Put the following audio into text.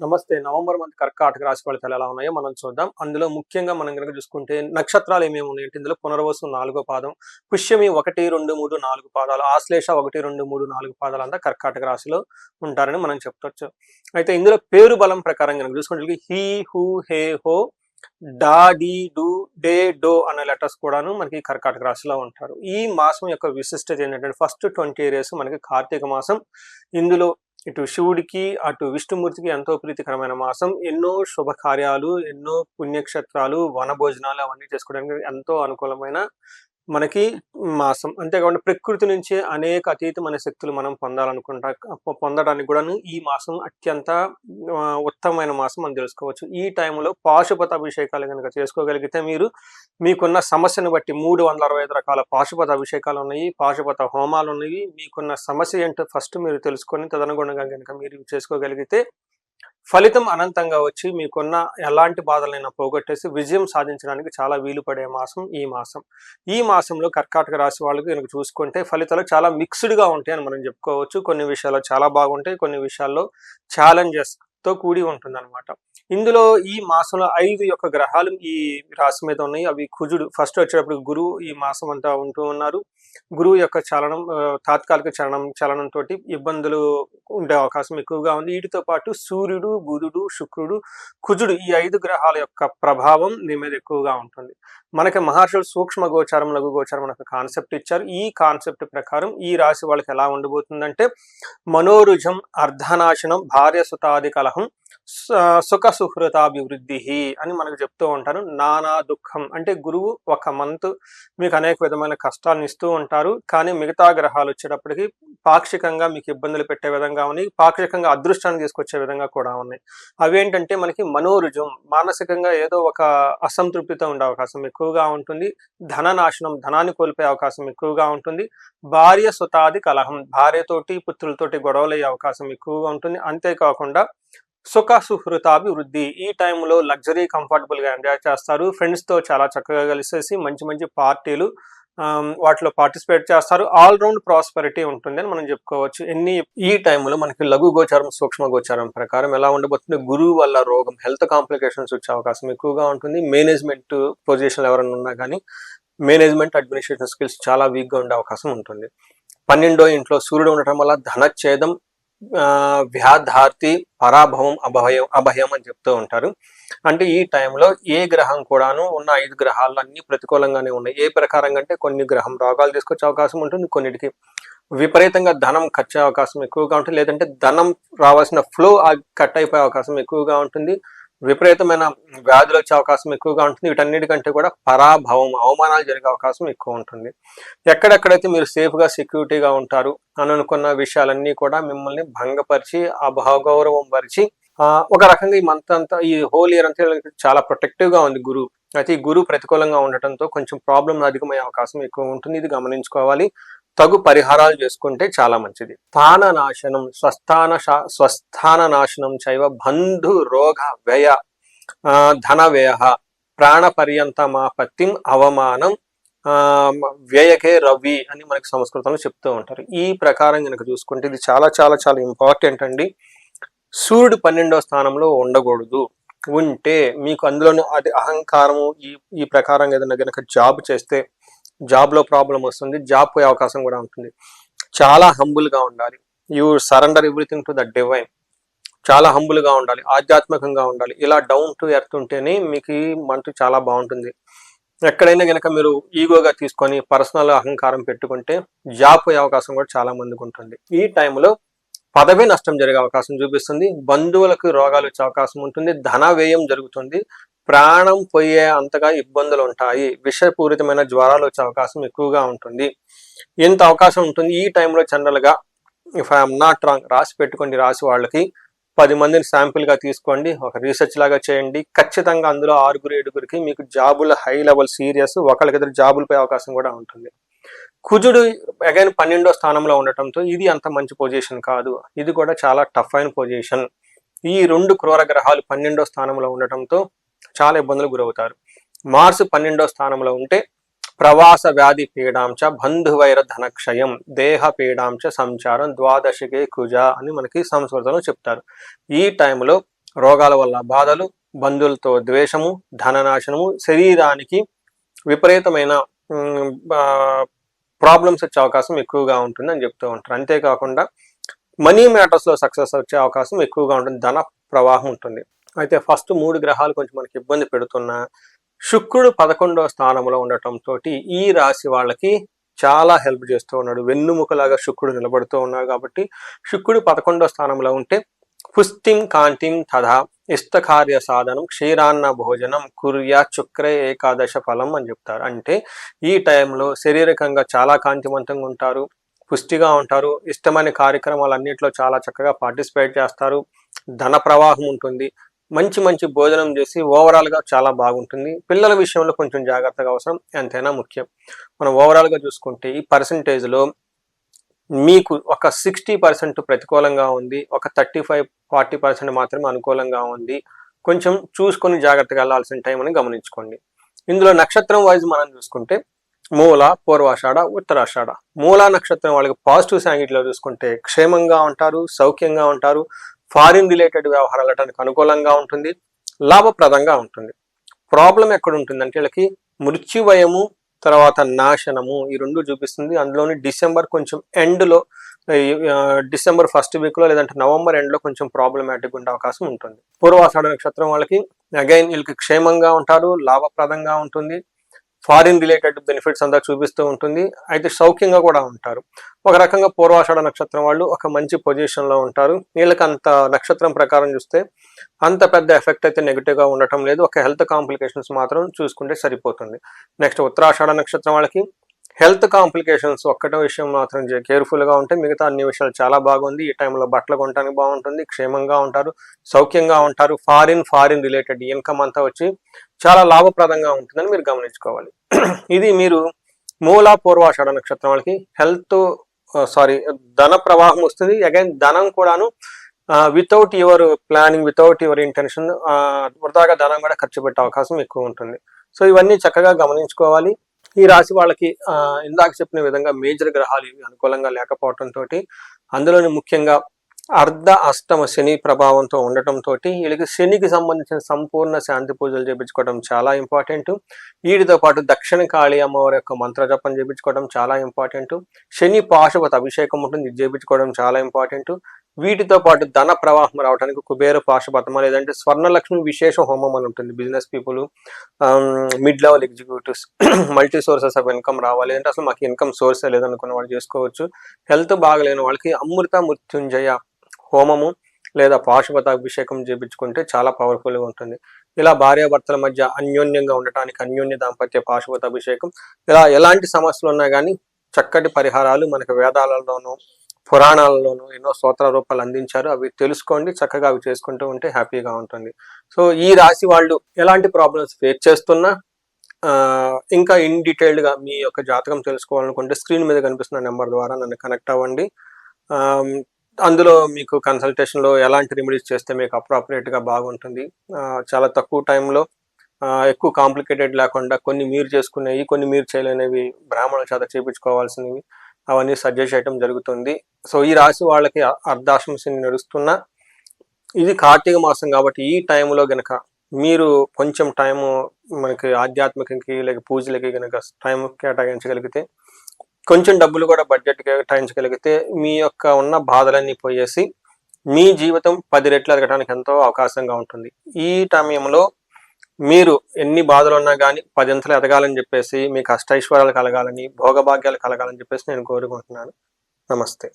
నమస్తే. November month కర్కాటక రాశి ఫలితాలు ఎలా ఉన్నాయో మనం చూద్దాం. అందులో ముఖ్యంగా మనం కనుక చూసుకుంటే నక్షత్రాలు ఏమేమి ఉన్నాయంటే ఇందులో పునర్వసు నాలుగో పాదం పుష్యమి ఒకటి రెండు మూడు నాలుగు పాదాలు ఆశ్లేష ఒకటి రెండు మూడు నాలుగు పాదాలు అంతా కర్కాటక రాశిలో ఉంటారని మనం చెప్తొచ్చు అయితే ఇందులో పేరు బలం ప్రకారం కనుక చూసుకుంటే హీ హూ హే హో డా డి డు డే డో అనే లెటర్స్ కూడాను మనకి కర్కాటక రాశిలో ఉంటారు. ఈ మాసం యొక్క విశిష్టత ఏంటంటే ఫస్ట్ ట్వంటీ డేస్ మనకి కార్తీక మాసం. ఇందులో ఇటు శివుడికి అటు విష్ణుమూర్తికి ఎంతో ప్రీతికరమైన మాసం. ఎన్నో శుభకార్యాలు ఎన్నో పుణ్యక్షేత్రాలు వనభోజనాలు అవన్నీ చేసుకోవడానికి ఎంతో అనుకూలమైన మనకి మాసం అంతేకాకుండా ప్రకృతి నుంచి అనేక అతీతమైన శక్తులు మనం పొందాలనుకుంటా పొందడానికి కూడాను ఈ మాసం అత్యంత ఉత్తమమైన మాసం మనం తెలుసుకోవచ్చు. ఈ టైంలో పాశుపత అభిషేకాలు కనుక చేసుకోగలిగితే మీరు మీకున్న సమస్యను బట్టి మూడు వందల అరవై ఐదు రకాల పాశుపత అభిషేకాలు ఉన్నాయి పాశుపత హోమాలు ఉన్నాయి. మీకున్న సమస్య ఏంటో ఫస్ట్ మీరు తెలుసుకొని తదనుగుణంగా కనుక మీరు చేసుకోగలిగితే ఫలితం అనంతంగా వచ్చి మీకున్న ఎలాంటి బాధలైనా పోగొట్టేసి విజయం సాధించడానికి చాలా వీలు పడే మాసం ఈ మాసం. ఈ మాసంలో కర్కాటక రాశి వాళ్ళకి కనుక చూసుకుంటే ఫలితాలు చాలా మిక్స్డ్గా ఉంటాయి అని మనం చెప్పుకోవచ్చు. కొన్ని విషయాల్లో చాలా బాగుంటాయి కొన్ని విషయాల్లో ఛాలెంజెస్ తో కూడి ఉంటుంది అనమాట ఇందులో ఈ మాసంలో ఐదు యొక్క గ్రహాలు ఈ రాశి మీద ఉన్నాయి. అవి కుజుడు ఫస్ట్ వచ్చేటప్పుడు గురువు ఈ మాసం అంతా ఉంటూ ఉన్నారు. గురువు యొక్క చలనం తాత్కాలిక చలనం చలనం తోటి ఇబ్బందులు ఉండే అవకాశం ఎక్కువగా ఉంది. వీటితో పాటు సూర్యుడు బుధుడు శుక్రుడు కుజుడు ఈ ఐదు గ్రహాల యొక్క ప్రభావం దీని మీద ఎక్కువగా ఉంటుంది. మనకి మహర్షులు సూక్ష్మ గోచారం లఘు గోచారం అనే కాన్సెప్ట్ ఇచ్చారు. ఈ కాన్సెప్ట్ ప్రకారం ఈ రాశి వాళ్ళకి ఎలా ఉండబోతుందంటే మనోరుజం అర్ధనాశనం భార్య సుతాది కలహం స- సుఖ సుహృతాభివృద్ధి అని మనకు చెప్తూ ఉంటారు. నానా దుఃఖం అంటే గురువు ఒక మంత్ మీకు అనేక విధమైన కష్టాలను ఇస్తూ ఉంటారు. కానీ మిగతా గ్రహాలు వచ్చేటప్పటికి పాక్షికంగా మీకు ఇబ్బందులు పెట్టే విధంగా ఉన్నాయి. పాక్షికంగా అదృష్టాన్ని తీసుకొచ్చే విధంగా కూడా ఉన్నాయి. అవేంటంటే మనకి మనోరుజం మానసికంగా ఏదో ఒక అసంతృప్తితో ఉండే అవకాశం ఎక్కువగా ఉంటుంది. ధన నాశనం ధనాన్ని కోల్పోయే అవకాశం ఎక్కువగా ఉంటుంది. భార్య సుతాది కలహం భార్యతోటి పుత్రులతోటి గొడవలయ్యే అవకాశం ఎక్కువగా ఉంటుంది. అంతేకాకుండా సుఖ సుహృతాభివృద్ధి ఈ టైంలో లగ్జరీ కంఫర్టబుల్గా ఎంజాయ్ చేస్తారు. ఫ్రెండ్స్తో చాలా చక్కగా కలిసేసి మంచి మంచి పార్టీలు వాటిలో పార్టిసిపేట్ చేస్తారు. ఆల్ రౌండ్ ప్రాస్పెరిటీ ఉంటుంది అని మనం చెప్పుకోవచ్చు. ఎన్ని ఈ టైంలో మనకి లఘు గోచారం సూక్ష్మ గోచారం ప్రకారం ఎలా ఉండబోతుంది? గురువు వల్ల రోగం హెల్త్ కాంప్లికేషన్స్ వచ్చే అవకాశం ఎక్కువగా ఉంటుంది. మేనేజ్మెంట్ పొజిషన్ ఎవరైనా ఉన్నా కానీ మేనేజ్మెంట్ అడ్మినిస్ట్రేషన్ స్కిల్స్ చాలా వీక్గా ఉండే అవకాశం ఉంటుంది. పన్నెండో ఇంట్లో సూర్యుడు ఉండటం వల్ల ధనఛేదం వ్యాధార్తి పరాభవం అభయం అభయం అని చెప్తూ ఉంటారు. అంటే ఈ టైంలో ఏ గ్రహం కూడాను ఉన్న ఐదు గ్రహాలు అన్ని ప్రతికూలంగానే ఉన్నాయి. ఏ ప్రకారంగా అంటే కొన్ని గ్రహం రోగాలు తీసుకొచ్చే అవకాశం ఉంటుంది కొన్నిటికి విపరీతంగా ధనం ఖర్చు అవకాశం ఎక్కువగా ఉంటుంది. లేదంటే ధనం రావాల్సిన ఫ్లో కట్ అయిపోయే అవకాశం ఎక్కువగా ఉంటుంది. విపరీతమైన వ్యాధులు వచ్చే అవకాశం ఎక్కువగా ఉంటుంది. వీటన్నిటికంటే కూడా పరాభవం అవమానాలు జరిగే అవకాశం ఎక్కువ ఉంటుంది. ఎక్కడెక్కడైతే మీరు సేఫ్గా సెక్యూరిటీగా ఉంటారు అని అనుకున్న విషయాలన్నీ కూడా మిమ్మల్ని భంగపరిచి అభావగౌరవం పరిచి ఒక రకంగా ఈ మంత్ అంతా ఈ హోల్ ఇయర్ అంతా చాలా ప్రొటెక్టివ్గా ఉంది గురువు అయితే ఈ గురువు ప్రతికూలంగా ఉండటంతో కొంచెం ప్రాబ్లం అధికమయ్యే అవకాశం ఎక్కువ ఉంటుంది. ఇది గమనించుకోవాలి. తగు పరిహారాలు చేసుకుంటే చాలా మంచిది. స్థాన నాశనం స్వస్థాన శా- స్వస్థాన నాశనం చైవ బంధు రోగ వ్యయ ధన వ్యయ ప్రాణ పర్యంతమాపత్తిం అవమానం వ్యయకే రవి అని మనకి సంస్కృతంలో చెప్తూ ఉంటారు. ఈ ప్రకారం కనుక చూసుకుంటే ఇది చాలా చాలా చాలా ఇంపార్టెంట్ అండి. సూర్యుడు పన్నెండో స్థానంలో ఉండకూడదు. ఉంటే మీకు అందులోనూ అది అహంకారము ఈ ఈ ప్రకారం ఏదైనా కనుక జాబ్ చేస్తే జాబ్లో ప్రాబ్లం వస్తుంది జాబ్ పోయే అవకాశం కూడా ఉంటుంది. చాలా హంబుల్గా ఉండాలి. You surrender everything to the divine చాలా హంబుల్గా ఉండాలి ఆధ్యాత్మికంగా ఉండాలి. ఇలా డౌన్ టు ఎర్త్ ఉంటేనే మీకు ఈ మంత్ చాలా బాగుంటుంది. ఎక్కడైనా గనక మీరు ఈగోగా తీసుకొని పర్సనల్ అహంకారం పెట్టుకుంటే జాబ్ పోయే అవకాశం కూడా చాలా మందికి ఉంటుంది. ఈ టైంలో పదవి నష్టం జరిగే అవకాశం చూపిస్తుంది. బంధువులకు రోగాలు వచ్చే అవకాశం ఉంటుంది. ధన వ్యయం జరుగుతుంది. ప్రాణం పోయే అంతగా ఇబ్బందులు ఉంటాయి విషపూరితమైన జ్వరాలు వచ్చే అవకాశం ఎక్కువగా ఉంటుంది. ఎంత అవకాశం ఉంటుంది. ఈ టైంలో జనరల్గా ఇఫ్ ఐఎమ్ నాట్ రాంగ్ రాసి పెట్టుకోండి. రాసి వాళ్ళకి పది మందిని శాంపిల్గా తీసుకోండి. ఒక రీసెర్చ్ లాగా చేయండి. ఖచ్చితంగా అందులో ఆరుగురు ఏడుగురికి మీకు జాబుల హై లెవెల్ సీరియస్ ఒకరికిద్దరు జాబులు పోయే అవకాశం కూడా ఉంటుంది. కుజుడు అగైన్ పన్నెండో స్థానంలో ఉండటంతో ఇది అంత మంచి పొజిషన్ కాదు. ఇది కూడా చాలా టఫ్ అయిన పొజిషన్. ఈ రెండు క్రూర గ్రహాలు పన్నెండో స్థానంలో ఉండటంతో చాలా ఇబ్బందులు గురవుతారు. మార్స్ పన్నెండో స్థానంలో ఉంటే ప్రవాస వ్యాధి పీడాంశ బంధువైర ధనక్షయం దేహ పీడాంశ సంచారం ద్వాదశికే కుజ అని మనకి సంస్కృతంలో చెప్తారు. ఈ టైంలో రోగాల వల్ల బాధలు బంధువులతో ద్వేషము ధననాశనము శరీరానికి విపరీతమైన ప్రాబ్లమ్స్ వచ్చే అవకాశం ఎక్కువగా ఉంటుంది అని చెప్తూ ఉంటారు. అంతేకాకుండా మనీ మ్యాటర్స్లో సక్సెస్ వచ్చే అవకాశం ఎక్కువగా ఉంటుంది. ధన ప్రవాహం ఉంటుంది. అయితే ఫస్ట్ మూడు గ్రహాలు కొంచెం మనకి ఇబ్బంది పెడుతున్నా శుక్రుడు పదకొండవ స్థానంలో ఉండటంతో ఈ రాశి వాళ్ళకి చాలా హెల్ప్ చేస్తూ ఉన్నాడు. వెన్నుముకలాగా శుక్రుడు నిలబడుతూ ఉన్నాడు కాబట్టి శుక్రుడు పదకొండవ స్థానంలో ఉంటే పుష్టిం కాంతిం తథా ఇష్టకార్య సాధనం క్షీరాన్న భోజనం కుర్య చుక్ర ఏకాదశ ఫలం అని చెప్తారు. అంటే ఈ టైంలో శారీరకంగా చాలా కాంతివంతంగా ఉంటారు. పుష్టిగా ఉంటారు. ఇష్టమైన కార్యక్రమాలు అన్నింటిలో చాలా చక్కగా పార్టిసిపేట్ చేస్తారు. ధన ప్రవాహం ఉంటుంది. మంచి మంచి భోజనం చేసి ఓవరాల్గా చాలా బాగుంటుంది. పిల్లల విషయంలో కొంచెం జాగ్రత్తగా అవసరం ఎంతైనా ముఖ్యం. మనం ఓవరాల్గా చూసుకుంటే ఈ పర్సంటేజ్లో మీకు ఒక సిక్స్టీ పర్సెంట్ ప్రతికూలంగా ఉంది ఒక థర్టీ ఫైవ్ ఫార్టీ పర్సెంట్ మాత్రమే అనుకూలంగా ఉంది. కొంచెం చూసుకొని జాగ్రత్తగా వెళ్ళాల్సిన టైం అని గమనించుకోండి. ఇందులో నక్షత్రం వైజ్ మనం చూసుకుంటే మూల పూర్వాషాఢ ఉత్తరాషాఢ. మూల నక్షత్రం వాళ్ళకి పాజిటివ్ సాంగిట్లో చూసుకుంటే క్షేమంగా ఉంటారు సౌఖ్యంగా ఉంటారు. ఫారిన్ రిలేటెడ్ వ్యవహారాలు అనుకూలంగా ఉంటుంది లాభప్రదంగా ఉంటుంది. ప్రాబ్లం ఎక్కడ ఉంటుంది అంటే వీళ్ళకి మృత్యువయము తర్వాత నాశనము ఈ రెండు చూపిస్తుంది. అందులోని డిసెంబర్ కొంచెం ఎండ్లో డిసెంబర్ ఫస్ట్ వీక్లో లేదంటే నవంబర్ ఎండ్లో కొంచెం ప్రాబ్లమాటిక్ ఉండే అవకాశం ఉంటుంది. పూర్వాషాఢ నక్షత్రం వాళ్ళకి అగైన్ వీళ్ళకి క్షేమంగా ఉంటారు లాభప్రదంగా ఉంటుంది. ఫారిన్ రిలేటెడ్ బెనిఫిట్స్ అంతా చూపిస్తూ ఉంటుంది. అయితే సౌఖ్యంగా కూడా ఉంటారు. ఒక రకంగా పూర్వాషాఢ నక్షత్రం వాళ్ళు ఒక మంచి పొజిషన్లో ఉంటారు. వీళ్ళకి అంత నక్షత్రం ప్రకారం చూస్తే అంత పెద్ద ఎఫెక్ట్ అయితే నెగిటివ్గా ఉండటం లేదు. ఒక హెల్త్ కాంప్లికేషన్స్ మాత్రం చూసుకుంటే సరిపోతుంది. నెక్స్ట్ ఉత్తరాషాఢ నక్షత్రం వాళ్ళకి హెల్త్ కాంప్లికేషన్స్ ఒక్కటే విషయం మాత్రం కేర్ఫుల్గా ఉంటే మిగతా అన్ని విషయాలు చాలా బాగుంది. ఈ టైంలో బట్టలు కొనడానికి బాగుంటుంది క్షేమంగా ఉంటారు సౌఖ్యంగా ఉంటారు ఫారిన్ ఫారిన్ రిలేటెడ్ ఇన్కమ్ అంతా వచ్చి చాలా లాభప్రదంగా ఉంటుందని మీరు గమనించుకోవాలి. ఇది మీరు మూల పూర్వాషాఢ నక్షత్రం వాళ్ళకి హెల్త్ సారీ ధన ప్రవాహం వస్తుంది. అగైన్ ధనం కూడాను without your planning without your intention వృధాగా ధనం కూడా ఖర్చు పెట్టే అవకాశం ఎక్కువ ఉంటుంది. సో ఇవన్నీ చక్కగా గమనించుకోవాలి. ఈ రాశి వాళ్ళకి ఇందాక చెప్పిన విధంగా మేజర్ గ్రహాలు ఏమి అనుకూలంగా లేకపోవడంతో అందులోని ముఖ్యంగా అర్ధ అష్టమ శని ప్రభావంతో ఉండటంతో వీళ్ళకి శనికి సంబంధించిన సంపూర్ణ శాంతి పూజలు చేయించుకోవడం చాలా ఇంపార్టెంట్. వీటితో పాటు దక్షిణ కాళీ అమ్మవారి యొక్క మంత్ర జపం చేయించుకోవడం చాలా ఇంపార్టెంట్. శని పాశుపత అభిషేకం ఉంటుంది చేయించుకోవడం చాలా ఇంపార్టెంట్. వీటితో పాటు ధన ప్రవాహం రావడానికి కుబేర పాశుపతమ లేదంటే స్వర్ణలక్ష్మి విశేష హోమం అని ఉంటుంది. Business people mid level executives multi sources of income రావాలి. అంటే అసలు మాకు ఇన్కమ్ సోర్స్ లేదనుకున్న వాళ్ళు చేసుకోవచ్చు. హెల్త్ బాగలేని వాళ్ళకి అమృత మృత్యుంజయ హోమము లేదా పాశుపత అభిషేకం చేయించుకుంటే చాలా పవర్ఫుల్గా ఉంటుంది. ఇలా భార్యాభర్తల మధ్య అన్యోన్యంగా ఉండటానికి అన్యోన్య దాంపత్య పాశుపత అభిషేకం. ఇలా ఎలాంటి సమస్యలు ఉన్నా కానీ చక్కటి పరిహారాలు మనకి వేదాలలోనూ పురాణాలలోనూ ఎన్నో స్తోత్ర రూపాలు అందించారు. అవి తెలుసుకోండి చక్కగా అవి చేసుకుంటూ ఉంటే హ్యాపీగా ఉంటుంది. సో ఈ రాశి వాళ్ళు ఎలాంటి ప్రాబ్లమ్స్ ఫేస్ చేస్తున్నా ఇంకా ఇన్ డీటెయిల్డ్గా మీ యొక్క జాతకం తెలుసుకోవాలనుకుంటే స్క్రీన్ మీద కనిపిస్తున్న నెంబర్ ద్వారా నన్ను కనెక్ట్ అవ్వండి. అందులో మీకు కన్సల్టేషన్లో ఎలాంటి రెమెడీస్ చేస్తే మీకు అప్రాపరియేట్గా బాగుంటుంది. చాలా తక్కువ టైంలో ఎక్కువ కాంప్లికేటెడ్ లేకుండా కొన్ని మీరు చేసుకునేవి కొన్ని మీరు చేయలేనివి బ్రాహ్మణుల చేత చేయించుకోవాల్సినవి అవన్నీ సజెస్ట్ చేయడం జరుగుతుంది. సో ఈ రాశి వాళ్ళకి అర్ధాశ్రమ శని నడుస్తున్న ఇది కార్తీక మాసం కాబట్టి ఈ టైంలో గనక మీరు కొంచెం టైము మనకి ఆధ్యాత్మికకి లేక పూజలకి కనుక టైం కేటాయించగలిగితే కొంచెం డబ్బులు కూడా బడ్జెట్ కేటాయించగలిగితే మీ యొక్క ఉన్న బాధలన్నీ పోయేసి మీ జీవితం పది రెట్లు ఎదగడానికి ఎంతో అవకాశంగా ఉంటుంది. ఈ సమయంలో మీరు ఎన్ని బాధలు ఉన్నా కానీ పదింతలు ఎదగాలని చెప్పేసి మీకు అష్టైశ్వర్యాలు కలగాలని భోగభాగ్యాలు కలగాలని చెప్పేసి నేను కోరుకుంటున్నాను. నమస్తే.